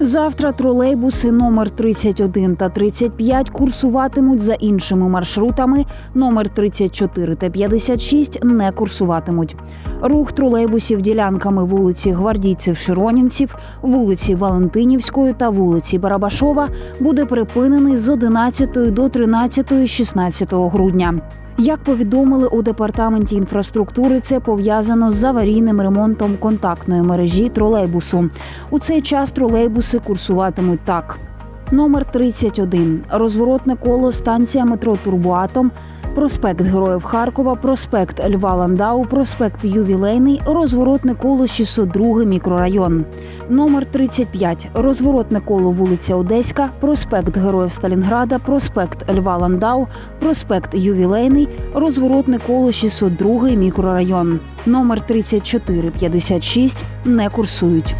Завтра тролейбуси номер 31 та 35 курсуватимуть за іншими маршрутами. Номер 34 та 56 не курсуватимуть. Рух тролейбусів ділянками вулиці Гвардійців Широнінців, вулиці Валентинівської та вулиці Барабашова буде припинений з 11 до 13 16 грудня. Як повідомили у департаменті інфраструктури, це пов'язано з аварійним ремонтом контактної мережі тролейбусу. У цей час тролейбуси курсуватимуть так: номер 31 розворотне коло станція метро Турбоатом. Проспект Героїв Харкова, проспект Льва Ландау, проспект Ювілейний, розворотне коло 602 мікрорайон. Номер 35 розворотне коло вулиця Одеська, проспект Героїв Сталінграда, проспект Льва Ландау, проспект Ювілейний, розворотне коло 602 мікрорайон. Номер 3456 не курсують.